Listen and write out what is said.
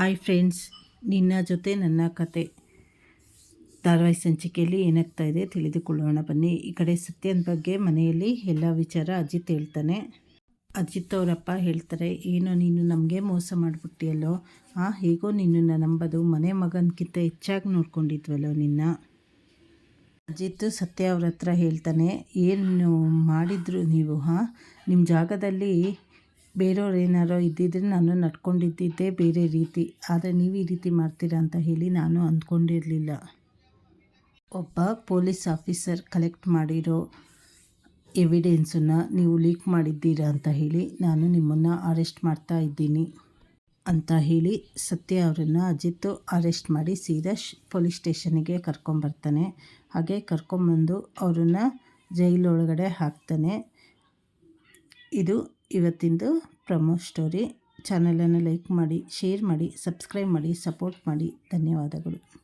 Hi friends, ನಿನ್ನ ಜೊತೆ ನನ್ನ ಕತೆ. ಧಾರಾವಾಹಿ ಸಂಚಿಕೆಯಲ್ಲಿ ಏನಾಗ್ತಾ ಇದೆ ತಿಳಿದುಕೊಳ್ಳೋಣ. ಬನ್ನಿ, ಈ ಕಡೆ ಸತ್ಯನ ಬಗ್ಗೆ ಮನೆಯಲ್ಲಿ ಎಲ್ಲ ವಿಚಾರ ಅಜಿತ್ ಹೇಳ್ತಾನೆ. ಅಜಿತ್ ಅವರಪ್ಪ ಹೇಳ್ತಾರೆ, ಏನೋ ನೀನು ನಮಗೆ ಮೋಸ ಮಾಡಿಬಿಟ್ಟಿಯಲ್ಲೋ? ಹಾಂ ಹೇಗೋ ನಿನ್ನನ್ನು ನಂಬೋದು. ಮನೆ ಮಗನಕ್ಕಿಂತ ಹೆಚ್ಚಾಗಿ ನೋಡ್ಕೊಂಡಿದ್ವಲ್ಲೋ ನಿನ್ನ? ಅಜಿತ್ ಸತ್ಯ ಅವ್ರ ಹತ್ರ ಹೇಳ್ತಾನೆ, ಏನು ಮಾಡಿದ್ರು ನೀವು, ಹಾಂ? ನಿಮ್ಮ ಜಾಗದಲ್ಲಿ ಬೇರೆಯವ್ರು ಏನಾರೋ ಇದ್ದಿದ್ರೆ ನಾನು ನಡ್ಕೊಂಡಿದ್ದಿದ್ದೇ ಬೇರೆ ರೀತಿ. ಆದರೆ ನೀವು ಈ ರೀತಿ ಮಾಡ್ತೀರಾ ಅಂತ ಹೇಳಿ ನಾನು ಅಂದ್ಕೊಂಡಿರಲಿಲ್ಲ. ಒಬ್ಬ ಪೊಲೀಸ್ ಆಫೀಸರ್ ಕಲೆಕ್ಟ್ ಮಾಡಿರೋ ಎವಿಡೆನ್ಸನ್ನು ನೀವು ಲೀಕ್ ಮಾಡಿದ್ದೀರಾ ಅಂತ ಹೇಳಿ ನಾನು ನಿಮ್ಮನ್ನು ಅರೆಸ್ಟ್ ಮಾಡ್ತಾ ಇದ್ದೀನಿ ಅಂತ ಹೇಳಿ ಸತ್ಯ ಅವರನ್ನು ಅಜಿತ್ ಅರೆಸ್ಟ್ ಮಾಡಿ ಸೀದಾ ಪೊಲೀಸ್ ಸ್ಟೇಷನಿಗೆ ಕರ್ಕೊಂಬರ್ತಾನೆ. ಹಾಗೆ ಕರ್ಕೊಂಬಂದು ಅವರನ್ನು ಜೈಲೊಳಗಡೆ ಹಾಕ್ತಾನೆ. ಇದು ಇವತ್ತಿಂದು ಪ್ರಮೋ ಸ್ಟೋರಿ. ಚಾನಲನ್ನು ಲೈಕ್ ಮಾಡಿ ಶೇರ್ ಮಾಡಿ ಸಬ್ಸ್ಕ್ರೈಬ್ ಮಾಡಿ ಸಪೋರ್ಟ್ ಮಾಡಿ. ಧನ್ಯವಾದಗಳು.